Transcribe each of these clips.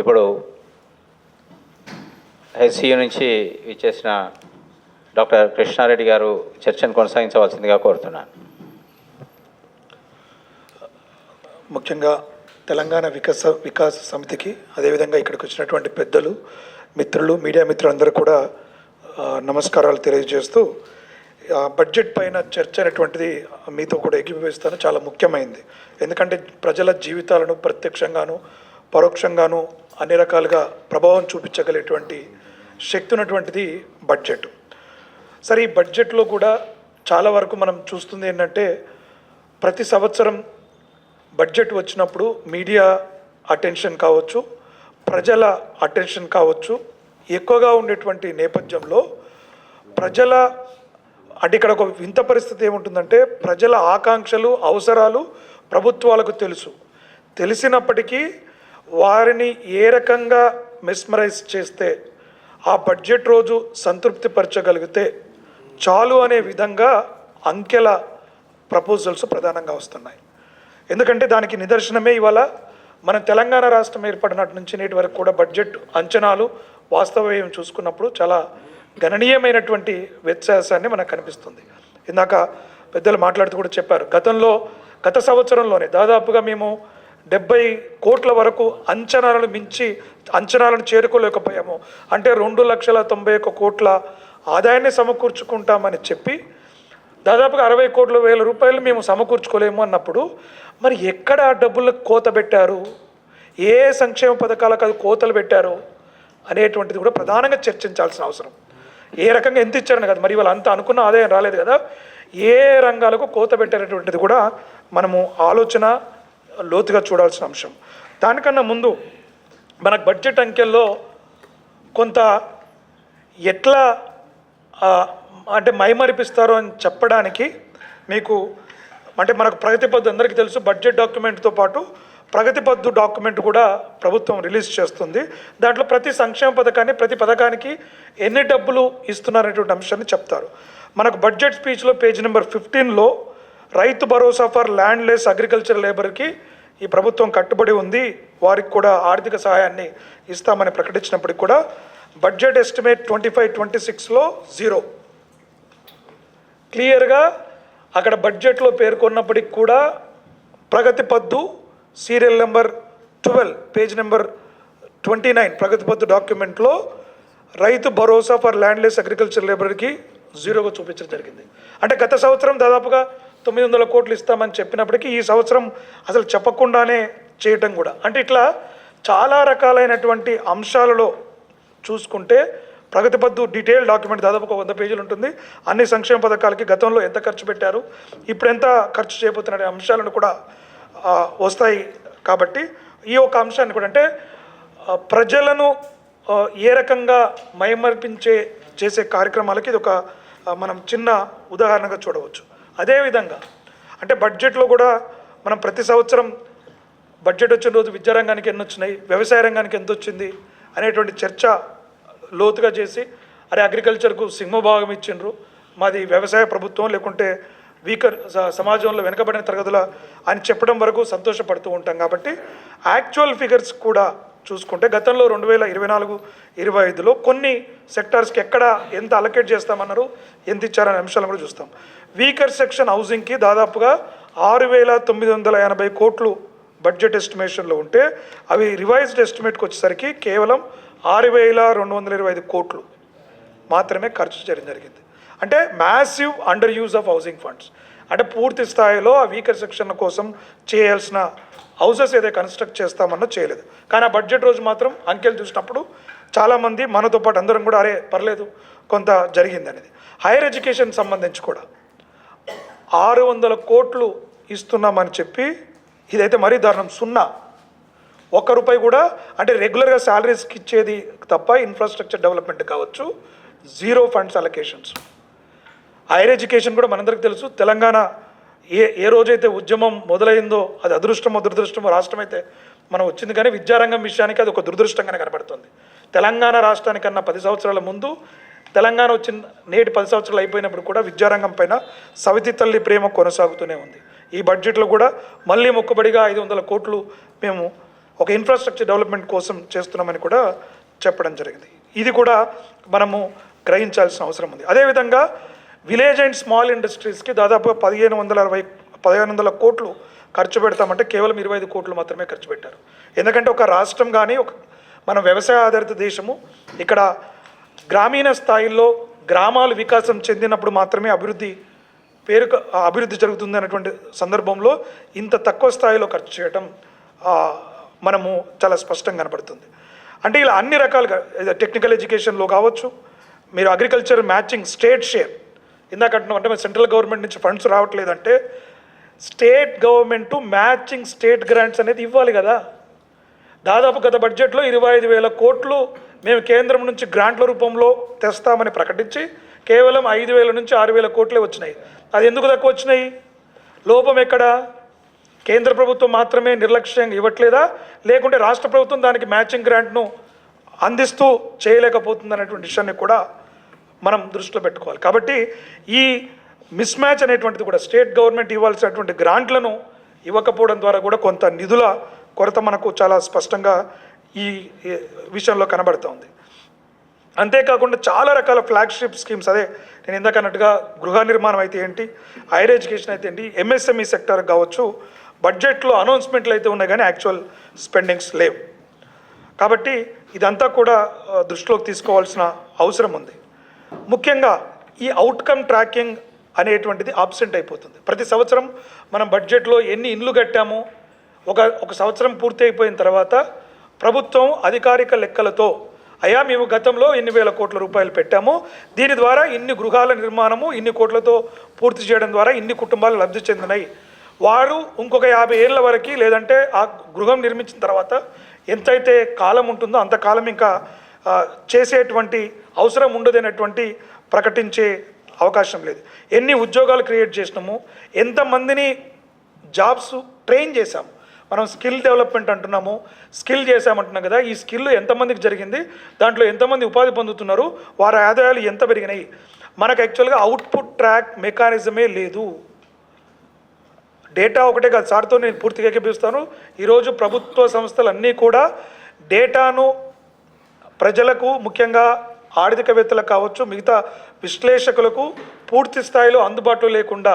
ఇప్పుడు హెచ్సియు నుంచి ఇచ్చేసిన డాక్టర్ కృష్ణారెడ్డి గారు చర్చను కొనసాగించవలసిందిగా కోరుతున్నాను. ముఖ్యంగా తెలంగాణ వికాస వికాస సమితికి అదేవిధంగా ఇక్కడికి వచ్చినటువంటి పెద్దలు మిత్రులు మీడియా మిత్రులందరూ కూడా నమస్కారాలు తెలియజేస్తూ ఆ, బడ్జెట్ పైన చర్చ అనేటువంటిది మీతో కూడా ఏకీభవిస్తాను. చాలా ముఖ్యమైనది ఎందుకంటే ప్రజల జీవితాలను ప్రత్యక్షంగాను పరోక్షంగాను అన్ని రకాలుగా ప్రభావం చూపించగలిగేటువంటి శక్తి ఉన్నటువంటిది బడ్జెట్. సరే ఈ బడ్జెట్లో కూడా చాలా వరకు మనం చూస్తుంది ఏంటంటే ప్రతి సంవత్సరం బడ్జెట్ వచ్చినప్పుడు మీడియా అటెన్షన్ కావచ్చు ప్రజల అటెన్షన్ కావచ్చు ఎక్కువగా ఉండేటువంటి నేపథ్యంలో ప్రజల అంటే ఇక్కడ ఒక వింత పరిస్థితి ఏముంటుందంటే ప్రజల ఆకాంక్షలు అవసరాలు ప్రభుత్వాలకు తెలుసు. తెలిసినప్పటికీ వారిని ఏ రకంగా మిస్మరైజ్ చేస్తే ఆ బడ్జెట్ రోజు సంతృప్తిపరచగలిగితే చాలు అనే విధంగా అంకెల ప్రపోజల్స్ ప్రధానంగా వస్తున్నాయి. ఎందుకంటే దానికి నిదర్శనమే ఇవాళ మన తెలంగాణ రాష్ట్రం ఏర్పడినట్టు నుంచి నేటి వరకు కూడా బడ్జెట్ అంచనాలు వాస్తవ్యం చూసుకున్నప్పుడు చాలా గణనీయమైనటువంటి వ్యత్యాసాన్ని మనకు కనిపిస్తుంది. ఇందాక పెద్దలు మాట్లాడుతూ కూడా చెప్పారు గతంలో గత సంవత్సరంలోనే దాదాపుగా మేము డెబ్బై కోట్ల వరకు అంచనాలను మించి అంచనాలను చేరుకోలేకపోయాము. అంటే రెండు లక్షల తొంభై ఒక్క కోట్ల ఆదాయాన్ని సమకూర్చుకుంటామని చెప్పి దాదాపుగా అరవై కోట్ల వేల రూపాయలు మేము సమకూర్చుకోలేము అన్నప్పుడు మరి ఎక్కడ ఆ డబ్బులు కోత పెట్టారు? ఏ సంక్షేమ పథకాలకు అది కోతలు పెట్టారు? అనేటువంటిది కూడా ప్రధానంగా చర్చించాల్సిన అవసరం. ఏ రకంగా ఎంత ఇచ్చారని కదా. మరి వాళ్ళు అంత అనుకున్న ఆదాయం రాలేదు కదా. ఏ రంగాలకు కోత పెట్టారనేటువంటిది కూడా మనము ఆలోచన లోతుగా చూడాల్సిన అంశం. దానికన్నా ముందు మనకు బడ్జెట్ అంకెల్లో కొంత ఎట్లా అంటే మైమరిపిస్తారో అని చెప్పడానికి మీకు అంటే మనకు ప్రగతి పద్దు అందరికీ తెలుసు బడ్జెట్ డాక్యుమెంట్తో పాటు ప్రగతి పద్దు డాక్యుమెంట్ కూడా ప్రభుత్వం రిలీజ్ చేస్తుంది. దాంట్లో ప్రతి సంక్షేమ పథకాన్ని ప్రతి పథకానికి ఎన్ని డబ్బులు ఇస్తున్నారనేటువంటి అంశాన్ని చెప్తారు. మనకు బడ్జెట్ స్పీచ్లో పేజ్ నెంబర్ ఫిఫ్టీన్లో Rythu Bharosa for land less agriculture లేబర్కి ఈ ప్రభుత్వం కట్టుబడి ఉంది. వారికి కూడా ఆర్థిక సహాయాన్ని ఇస్తామని ప్రకటించినప్పటికి కూడా budget estimate twenty five twenty సిక్స్లో జీరో. క్లియర్గా అక్కడ బడ్జెట్లో పేర్కొన్నప్పటికి కూడా ప్రగతి పద్దు serial number twelve page number twenty nine ప్రగతి పద్దు డాక్యుమెంట్లో Rythu Bharosa for landless agriculture లేబర్కి జీరోగా చూపించడం జరిగింది. అంటే గత సంవత్సరం దాదాపుగా తొమ్మిది వందల కోట్లు ఇస్తామని చెప్పినప్పటికీ ఈ సంవత్సరం అసలు చెప్పకుండానే చేయటం కూడా. అంటే ఇట్లా చాలా రకాలైనటువంటి అంశాలలో చూసుకుంటే ప్రగతి పద్దు డీటెయిల్ డాక్యుమెంట్ దాదాపు ఒక వంద పేజీలు ఉంటుంది. అన్ని సంక్షేమ పథకాలకి గతంలో ఎంత ఖర్చు పెట్టారు ఇప్పుడు ఎంత ఖర్చు చేయబోతున్న అంశాలను కూడా వస్తాయి కాబట్టి ఈ ఒక అంశాన్ని కూడా అంటే ప్రజలను ఏ రకంగా మైమర్పించే చేసే కార్యక్రమాలకి ఇది ఒక మనం చిన్న ఉదాహరణగా చూడవచ్చు. అదేవిధంగా అంటే బడ్జెట్లో కూడా మనం ప్రతి సంవత్సరం బడ్జెట్ వచ్చిన రోజు విద్యారంగానికి ఎన్ని వచ్చినాయి వ్యవసాయ రంగానికి ఎంత వచ్చింది అనేటువంటి చర్చ లోతుగా చేసి అరే అగ్రికల్చర్కు సింహభాగం ఇచ్చిండ్రు. మాది వ్యవసాయ ప్రభుత్వం లేకుంటే వీకర్ స- సమాజంలో వెనుకబడిన తరగతుల అని చెప్పడం వరకు సంతోషపడుతూ ఉంటాం. కాబట్టి యాక్చువల్ ఫిగర్స్ కూడా చూసుకుంటే గతంలో రెండు వేల ఇరవై నాలుగు ఇరవై ఐదులో కొన్ని సెక్టార్స్కి ఎక్కడ ఎంత అలకేట్ చేస్తామన్నారు ఎంత ఇచ్చారనే అంశాలను కూడా చూస్తాం. వీకర్ సెక్షన్ హౌసింగ్కి దాదాపుగా ఆరు వేల తొమ్మిది వందల ఎనభై కోట్లు బడ్జెట్ ఎస్టిమేషన్లో ఉంటే అవి రివైజ్డ్ ఎస్టిమేట్కి వచ్చేసరికి కేవలం ఆరు వేల రెండు వందల ఇరవై ఐదు కోట్లు మాత్రమే ఖర్చు చేయడం జరిగింది. అంటే massive under use of housing funds అంటే పూర్తి స్థాయిలో ఆ వీకర్ సెక్షన్ కోసం చేయాల్సిన హౌసెస్ ఏదైతే కన్స్ట్రక్ట్ చేస్తామన్నా చేయలేదు. కానీ ఆ బడ్జెట్ రోజు మాత్రం అంకెలు చూసినప్పుడు చాలామంది మనతో పాటు అందరం కూడా అరే పర్లేదు కొంత జరిగింది అనేది హైయర్ ఎడ్యుకేషన్ సంబంధించి కూడా ఆరు వందల కోట్లు ఇస్తున్నామని చెప్పి ఇదైతే మరీ దారుణం. సున్నా. ఒక్క రూపాయి కూడా అంటే రెగ్యులర్గా శాలరీస్కి ఇచ్చేది తప్ప ఇన్ఫ్రాస్ట్రక్చర్ డెవలప్మెంట్ కావచ్చు zero funds allocations higher education కూడా మనందరికీ తెలుసు. తెలంగాణ ఏ ఏ రోజైతే ఉద్యమం మొదలైందో అది అదృష్టమో దురదృష్టమో రాష్ట్రం అయితే మనం వచ్చింది కానీ విద్యారంగం విషయానికి అది ఒక దురదృష్టంగానే కనబడుతుంది. తెలంగాణ రాష్ట్రానికన్నా పది సంవత్సరాల ముందు తెలంగాణ వచ్చిన నేటి పది సంవత్సరాలు అయిపోయినప్పుడు కూడా విద్యారంగం పైన సవితి తల్లి ప్రేమ కొనసాగుతూనే ఉంది. ఈ బడ్జెట్లో కూడా మళ్ళీ మొక్కుబడిగా ఐదు వందల కోట్లు మేము ఒక ఇన్ఫ్రాస్ట్రక్చర్ డెవలప్మెంట్ కోసం చేస్తున్నామని కూడా చెప్పడం జరిగింది. ఇది కూడా మనము గ్రహించాల్సిన అవసరం ఉంది. అదేవిధంగా విలేజ్ అండ్ స్మాల్ ఇండస్ట్రీస్కి దాదాపుగా పదిహేను వందల అరవై పదిహేను వందల కోట్లు ఖర్చు పెడతామంటే కేవలం ఇరవై ఐదు కోట్లు మాత్రమే ఖర్చు పెట్టారు. ఎందుకంటే ఒక రాష్ట్రం కానీ ఒక మన వ్యవసాయ ఆధారిత దేశము ఇక్కడ గ్రామీణ స్థాయిల్లో గ్రామాలు వికాసం చెందినప్పుడు మాత్రమే అభివృద్ధి పేరు అభివృద్ధి జరుగుతుంది అన్నటువంటి సందర్భంలో ఇంత తక్కువ స్థాయిలో ఖర్చు చేయటం మనము చాలా స్పష్టంగా కనపడుతుంది. అంటే ఇలా అన్ని రకాలుగా టెక్నికల్ ఎడ్యుకేషన్లో కావచ్చు మీరు అగ్రికల్చర్ మ్యాచింగ్ స్టేట్ షేర్ ఇందాక అంటున్నాం అంటే సెంట్రల్ గవర్నమెంట్ నుంచి funds రావట్లేదంటే state government matching state grants అనేది ఇవ్వాలి కదా. దాదాపు గత బడ్జెట్లో ఇరవై ఐదు వేల కోట్లు మేము కేంద్రం నుంచి గ్రాంట్ల రూపంలో తెస్తామని ప్రకటించి కేవలం ఐదు వేల నుంచి ఆరు వేల కోట్లే వచ్చినాయి. అది ఎందుకు తక్కువ వచ్చినాయి? లోపం ఎక్కడ? కేంద్ర ప్రభుత్వం మాత్రమే నిర్లక్ష్యంగా ఇవ్వట్లేదా? లేకుంటే రాష్ట్ర ప్రభుత్వం దానికి మ్యాచింగ్ గ్రాంట్ను అందిస్తూ చేయలేకపోతుంది అనేటువంటి విషయాన్ని కూడా మనం దృష్టిలో పెట్టుకోవాలి. కాబట్టి ఈ మిస్ మ్యాచ్ అనేటువంటిది కూడా స్టేట్ గవర్నమెంట్ ఇవ్వాల్సినటువంటి గ్రాంట్లను ఇవ్వకపోవడం ద్వారా కూడా కొంత నిధుల కొరత మనకు చాలా స్పష్టంగా ఈ విషయంలో కనబడుతోంది అంతేకాకుండా చాలా రకాల ఫ్లాగ్షిప్ స్కీమ్స్ అదే నేను ఇందాక అన్నట్టుగా గృహ నిర్మాణం అయితే ఏంటి హైయర్ ఎడ్యుకేషన్ అయితే ఏంటి ఎంఎస్ఎంఈ సెక్టర్ కావచ్చు బడ్జెట్లో అనౌన్స్మెంట్లు అయితే ఉన్నాయి కానీ యాక్చువల్ స్పెండింగ్స్ లేవు. కాబట్టి ఇదంతా కూడా దృష్టిలోకి తీసుకోవాల్సిన అవసరం ఉంది. ముఖ్యంగా ఈ అవుట్కమ్ ట్రాకింగ్ అనేటువంటిది ఆబ్సెంట్ అయిపోతుంది. ప్రతి సంవత్సరం మనం బడ్జెట్లో ఎన్ని ఇండ్లు కట్టాము ఒక ఒక సంవత్సరం పూర్తి అయిపోయిన తర్వాత ప్రభుత్వం అధికారిక లెక్కలతో అయా మేము గతంలో ఎన్ని వేల కోట్ల రూపాయలు పెట్టాము దీని ద్వారా ఇన్ని గృహాల నిర్మాణము ఇన్ని కోట్లతో పూర్తి చేయడం ద్వారా ఇన్ని కుటుంబాలు లబ్ధి చెందినాయి. వారు ఇంకొక యాభై ఏళ్ళ వరకు లేదంటే ఆ గృహం నిర్మించిన తర్వాత ఎంతైతే కాలం ఉంటుందో అంత కాలం ఇంకా చేసేటువంటి అవసరం ఉండదనేటువంటి ప్రకటించే అవకాశం లేదు. ఎన్ని ఉద్యోగాలు క్రియేట్ చేసినాము ఎంతమందిని జాబ్స్ ట్రైన్ చేశాం. మనం స్కిల్ డెవలప్మెంట్ అంటున్నాము స్కిల్ చేశామంటున్నాం కదా ఈ స్కిల్ ఎంతమందికి జరిగింది దాంట్లో ఎంతమంది ఉపాధి పొందుతున్నారు వారి ఆదాయాలు ఎంత పెరిగినాయి. మనకు యాక్చువల్గా అవుట్పుట్ ట్రాక్ మెకానిజమే లేదు. డేటా ఒకటే కాదు సార్తో నేను పూర్తిగా ఏకీపిస్తాను ఈరోజు ప్రభుత్వ సంస్థలు అన్నీ కూడా డేటాను ప్రజలకు ముఖ్యంగా ఆర్థికవేత్తలకు కావచ్చు మిగతా విశ్లేషకులకు పూర్తి స్థాయిలో అందుబాటులో లేకుండా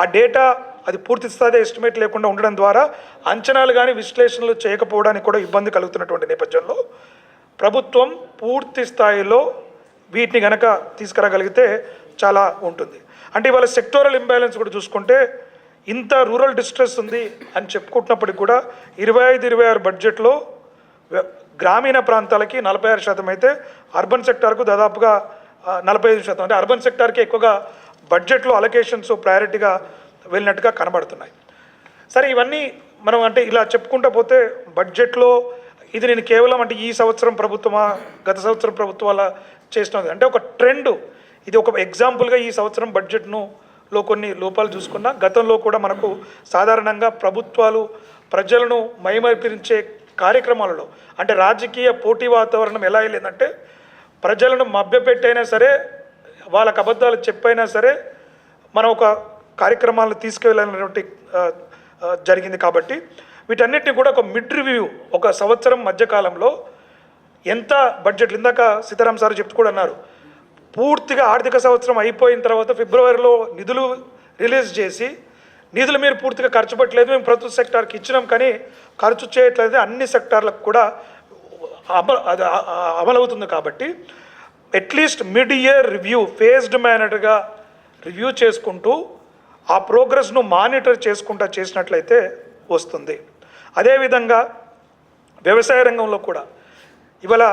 ఆ డేటా అది పూర్తి స్థాయి ఎస్టిమేట్ లేకుండా ఉండడం ద్వారా అంచనాలు కానీ విశ్లేషణలు చేయకపోవడానికి కూడా ఇబ్బంది కలుగుతున్నటువంటి నేపథ్యంలో ప్రభుత్వం పూర్తి స్థాయిలో వీటిని గనక తీసుకురాగలిగితే చాలా ఉంటుంది. అంటే ఇవాళ సెక్టోరల్ ఇంబ్యాలెన్స్ కూడా చూసుకుంటే ఇంత రూరల్ డిస్ట్రెస్ ఉంది అని చెప్పుకుంటున్నప్పటికి కూడా ఇరవై ఐదు ఇరవై ఆరు బడ్జెట్లో గ్రామీణ ప్రాంతాలకి నలభై ఆరు శాతం అయితే అర్బన్ సెక్టార్కు దాదాపుగా నలభై ఐదు శాతం. అంటే అర్బన్ సెక్టార్కి ఎక్కువగా బడ్జెట్లో అలొకేషన్స్ ప్రయారిటీగా వెళ్ళినట్టుగా కనబడుతున్నాయి. సరే ఇవన్నీ మనం అంటే ఇలా చెప్పుకుంటూ పోతే బడ్జెట్లో ఇది నేను కేవలం అంటే ఈ సంవత్సరం ప్రభుత్వమా గత సంవత్సరం ప్రభుత్వాల చేసినది అంటే ఒక ట్రెండ్. ఇది ఒక ఎగ్జాంపుల్గా ఈ సంవత్సరం బడ్జెట్ను లో కొన్ని లోపాలు చూసుకున్నా గతంలో కూడా మనకు సాధారణంగా ప్రభుత్వాలు ప్రజలను మైమర్పించే కార్యక్రమాలలో. అంటే రాజకీయ పోటీ వాతావరణం ఎలా వెళ్ళిందంటే ప్రజలను మభ్యపెట్టైనా సరే వాళ్ళకు అబద్ధాలు చెప్పైనా సరే మనం ఒక కార్యక్రమాలను తీసుకువెళ్ళాలనేటువంటి జరిగింది కాబట్టి. వీటన్నిటిని కూడా ఒక మిడ్ రివ్యూ ఒక సంవత్సరం మధ్యకాలంలో ఎంత బడ్జెట్ ఇందాక సీతారాం సార్ చెప్తూ కూడా అన్నారు. పూర్తిగా ఆర్థిక సంవత్సరం అయిపోయిన తర్వాత ఫిబ్రవరిలో నిధులు రిలీజ్ చేసి నిధులు మీరు పూర్తిగా ఖర్చు పెట్టలేదు. మేము ప్రతి సెక్టార్కి ఇచ్చినాం కానీ ఖర్చు చేయట్లేదు. అన్ని సెక్టార్లకు కూడా అమలు అది అమలవుతుంది కాబట్టి at least mid year review phased మేనర్గా review చేసుకుంటూ ఆ ప్రోగ్రెస్ను మానిటర్ చేసుకుంటా చేసినట్లయితే వస్తుంది. అదేవిధంగా వ్యవసాయ రంగంలో కూడా ఇవాళ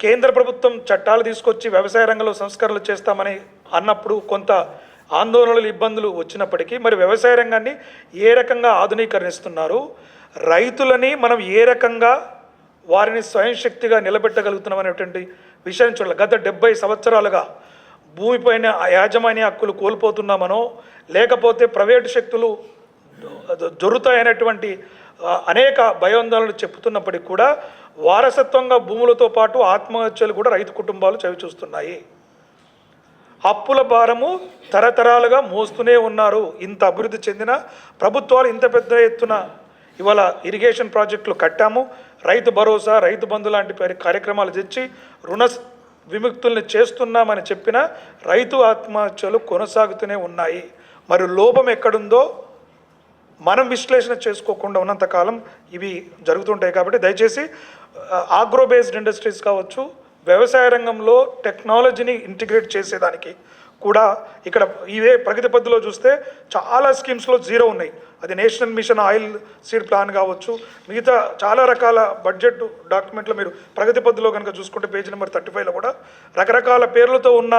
కేంద్ర ప్రభుత్వం చట్టాలు తీసుకొచ్చి వ్యవసాయ రంగంలో సంస్కరణలు చేస్తామని అన్నప్పుడు కొంత ఆందోళనలు ఇబ్బందులు వచ్చినప్పటికీ మరి వ్యవసాయ రంగాన్ని ఏ రకంగా ఆధునీకరిస్తున్నారు? రైతులని మనం ఏ రకంగా వారిని స్వయం శక్తిగా నిలబెట్టగలుగుతున్నాం అనేటువంటి విషయాన్ని చూడాలి. గత డెబ్బై సంవత్సరాలుగా భూమిపైన యాజమాన్య హక్కులు కోల్పోతున్నామనో లేకపోతే ప్రైవేటు శక్తులు జరుగుతాయనేటువంటి అనేక భయోందోళనలు చెప్తున్నప్పటికీ కూడా వారసత్వంగా భూములతో పాటు ఆత్మహత్యలు కూడా రైతు కుటుంబాలు చవిచూస్తున్నాయి. అప్పుల భారము తరతరాలుగా మోస్తూనే ఉన్నారు. ఇంత అభివృద్ధి చెందిన ప్రభుత్వాలు ఇంత పెద్ద ఎత్తున ఇవాళ ఇరిగేషన్ ప్రాజెక్టులు కట్టాము. రైతు భరోసా రైతు బంధు లాంటి కార్యక్రమాలు తెచ్చి రుణ విముక్తుల్ని చేస్తున్నామని చెప్పిన రైతు ఆత్మహత్యలు కొనసాగుతూనే ఉన్నాయి. మరి లోపం ఎక్కడుందో మనం విశ్లేషణ చేసుకోకుండా ఉన్నంతకాలం ఇవి జరుగుతుంటాయి కాబట్టి దయచేసి ఆగ్రో బేస్డ్ ఇండస్ట్రీస్ కావచ్చు వ్యవసాయ రంగంలో టెక్నాలజీని ఇంటిగ్రేట్ చేసేదానికి కూడా ఇక్కడ ఇవే ప్రగతి పద్ధతిలో చూస్తే చాలా స్కీమ్స్లో జీరో ఉన్నాయి. అది national mission oil seed plan కావచ్చు మిగతా చాలా రకాల బడ్జెట్ డాక్యుమెంట్లో మీరు ప్రగతి పద్ధతిలో కనుక చూసుకుంటే పేజీ నెంబర్ థర్టీ ఫైవ్లో కూడా రకరకాల పేర్లతో ఉన్న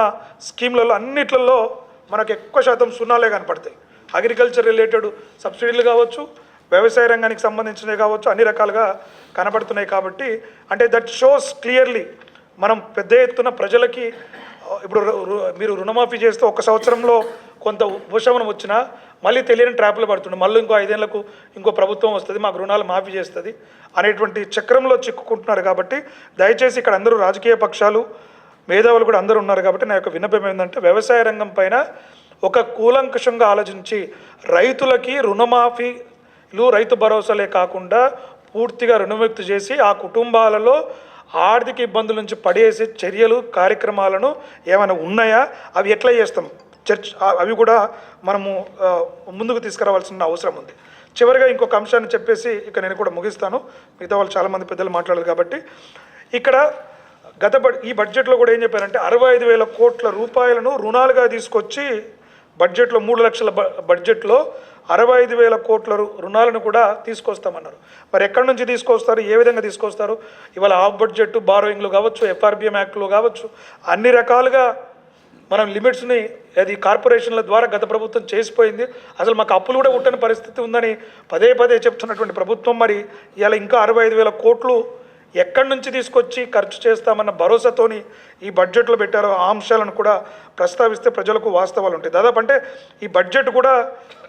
స్కీమ్లలో అన్నిట్లలో మనకు ఎక్కువ శాతం సున్నాలే కనపడతాయి. అగ్రికల్చర్ రిలేటెడ్ సబ్సిడీలు కావచ్చు వ్యవసాయ రంగానికి సంబంధించినవి కావచ్చు అన్ని రకాలుగా కనబడుతున్నాయి కాబట్టి అంటే దట్ షోస్ క్లియర్లీ మనం పెద్ద ఎత్తున ప్రజలకి ఇప్పుడు రు- రు- మీరు రుణమాఫీ చేస్తే ఒక సంవత్సరంలో కొంత ఉపశమనం వచ్చినా మళ్ళీ తెలియని ట్రాప్లు పడుతుంది మళ్ళీ ఇంకో ఐదేళ్ళకు ఇంకో ప్రభుత్వం వస్తుంది మాకు రుణాలు మాఫీ చేస్తుంది అనేటువంటి చక్రంలో చిక్కుకుంటున్నారు కాబట్టి దయచేసి ఇక్కడ అందరూ రాజకీయ పక్షాలు మేధావులు కూడా అందరూ ఉన్నారు కాబట్టి నా యొక్క విన్నపం ఏంటంటే వ్యవసాయ రంగం పైన ఒక కూలంకషంగా ఆలోచించి రైతులకి రుణమాఫీలు రైతు భరోసాలే కాకుండా పూర్తిగా రుణముక్తి చేసి ఆ కుటుంబాలలో ఆర్థిక ఇబ్బందుల నుంచి పడేసే చర్యలు కార్యక్రమాలను ఏమైనా ఉన్నాయా? అవి ఎట్లా చేస్తాం? చర్చ్ అవి కూడా మనము ముందుకు తీసుకురావాల్సిన అవసరం ఉంది. చివరిగా ఇంకొక అంశాన్ని చెప్పేసి ఇక నేను కూడా ముగిస్తాను. మిగతా వాళ్ళు చాలామంది పెద్దలు మాట్లాడారు కాబట్టి. ఇక్కడ గత ఈ బడ్జెట్లో కూడా ఏం చెప్పారంటే అరవై ఐదు వేల కోట్ల రూపాయలను రుణాలుగా తీసుకొచ్చి బడ్జెట్లో మూడు లక్షల బ- బడ్జెట్లో అరవై ఐదు వేల కోట్ల రుణాలను కూడా తీసుకొస్తామన్నారు. మరి ఎక్కడి నుంచి తీసుకొస్తారు? ఏ విధంగా తీసుకొస్తారు? ఇవాళ ఆఫ్ బడ్జెట్ బారోయింగ్లు కావచ్చు ఎఫ్ఆర్బిఎం యాక్ట్లో కావచ్చు అన్ని రకాలుగా మనం లిమిట్స్ని అది కార్పొరేషన్ల ద్వారా గత ప్రభుత్వం చేసిపోయింది. అసలు మాకు అప్పులు కూడా ఉట్టని పరిస్థితి ఉందని పదే పదే చెప్తున్నటువంటి ప్రభుత్వం మరి ఇవాళ ఇంకా అరవై ఐదు వేల కోట్లు ఎక్కడి నుంచి తీసుకొచ్చి ఖర్చు చేస్తామన్న భరోసాతోని ఈ బడ్జెట్లో పెట్టారో ఆ అంశాలను కూడా ప్రస్తావిస్తే ప్రజలకు వాస్తవాలు ఉంటాయి. దాదాపు అంటే ఈ బడ్జెట్ కూడా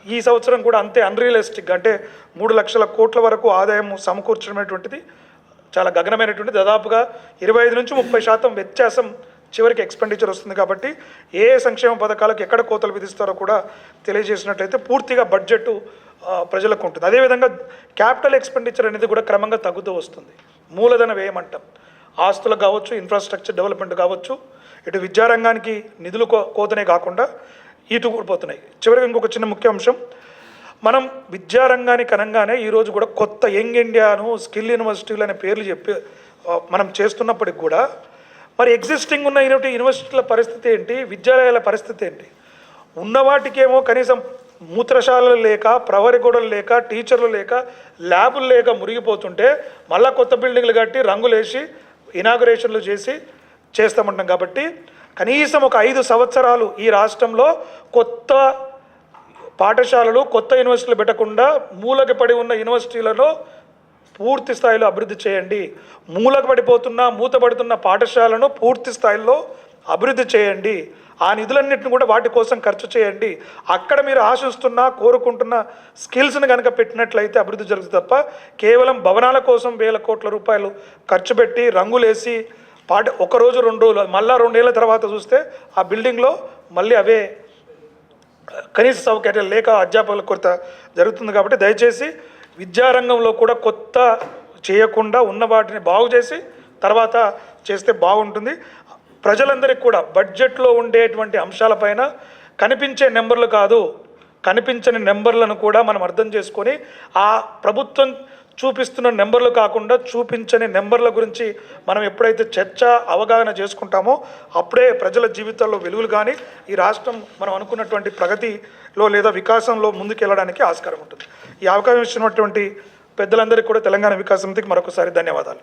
ఈ సంవత్సరం కూడా అంతే అన్రియలిస్టిక్ అంటే మూడు లక్షల కోట్ల వరకు ఆదాయం సమకూర్చడమైనటువంటిది చాలా గగనమైనటువంటి దాదాపుగా ఇరవై ఐదు నుంచి ముప్పై శాతం వ్యత్యాసం చివరికి ఎక్స్పెండిచర్ వస్తుంది కాబట్టి ఏ సంక్షేమ పథకాలకు ఎక్కడ కోతలు విధిస్తారో కూడా తెలియజేసినట్లయితే పూర్తిగా బడ్జెట్ ప్రజలకు ఉంటుంది అదేవిధంగా క్యాపిటల్ ఎక్స్పెండిచర్ అనేది కూడా క్రమంగా తగ్గుతూ వస్తుంది. మూలధన వ్యయం అంటాం. ఆస్తులకు కావచ్చు ఇన్ఫ్రాస్ట్రక్చర్ డెవలప్మెంట్ కావచ్చు ఇటు విద్యారంగానికి నిధులు కో కోతనే కాకుండా ఇటు కూడిపోతున్నాయి చివరికి ఇంకొక చిన్న ముఖ్య అంశం. మనం విద్యారంగానికి అనగానే ఈరోజు కూడా కొత్త యంగ్ ఇండియాను స్కిల్ యూనివర్సిటీలు అనే పేర్లు చెప్పి మనం చేస్తున్నప్పటికి కూడా మరి ఎగ్జిస్టింగ్ ఉన్న యూనివర్సిటీ యూనివర్సిటీల పరిస్థితి ఏంటి విద్యాలయాల పరిస్థితి ఏంటి? ఉన్న వాటికేమో కనీసం మూత్రశాలలు లేక ప్రవరి గోడలు లేక టీచర్లు లేక ల్యాబులు లేక మురిగిపోతుంటే మళ్ళా కొత్త బిల్డింగ్లు కట్టి రంగులేసి ఇనాగురేషన్లు చేసి చేస్తామంటాం కాబట్టి కనీసం ఒక ఐదు సంవత్సరాలు ఈ రాష్ట్రంలో కొత్త పాఠశాలలు కొత్త యూనివర్సిటీలు పెట్టకుండా మూలకి పడి ఉన్న యూనివర్సిటీలలో పూర్తి స్థాయిలో అభివృద్ధి చేయండి. మూలకు పడిపోతున్న మూతపడుతున్న పాఠశాలను పూర్తి స్థాయిలో అభివృద్ధి చేయండి. ఆ నిధులన్నింటిని కూడా వాటి కోసం ఖర్చు చేయండి. అక్కడ మీరు ఆశిస్తున్న కోరుకుంటున్న స్కిల్స్ని కనుక పెట్టినట్లయితే అభివృద్ధి జరుగుతుంది తప్ప కేవలం భవనాల కోసం వేల కోట్ల రూపాయలు ఖర్చు పెట్టి రంగులేసి పాట ఒక రోజు రెండు రోజులు మళ్ళా రెండేళ్ళ తర్వాత చూస్తే ఆ బిల్డింగ్లో మళ్ళీ అవే కనీస సౌకర్యాలు లేక అధ్యాపకుల కొరత జరుగుతుంది కాబట్టి దయచేసి విద్యారంగంలో కూడా కొత్త చేయకుండా ఉన్న వాటిని బాగు చేసి తర్వాత చేస్తే బాగుంటుంది. ప్రజలందరికీ కూడా బడ్జెట్లో ఉండేటువంటి అంశాలపైన కనిపించే నెంబర్లు కాదు కనిపించని నెంబర్లను కూడా మనం అర్థం చేసుకొని ఆ ప్రభుత్వం చూపిస్తున్న నెంబర్లు కాకుండా చూపించని నెంబర్ల గురించి మనం ఎప్పుడైతే చర్చ అవగాహన చేసుకుంటామో అప్పుడే ప్రజల జీవితాల్లో వెలుగులు కానీ ఈ రాష్ట్రం మనం అనుకున్నటువంటి ప్రగతిలో లేదా వికాసంలో ముందుకెళ్ళడానికి ఆస్కారం ఉంటుంది. ఈ అవకాశం ఇచ్చినటువంటి పెద్దలందరికీ కూడా తెలంగాణ వికాసంతికి మరొకసారి ధన్యవాదాలు.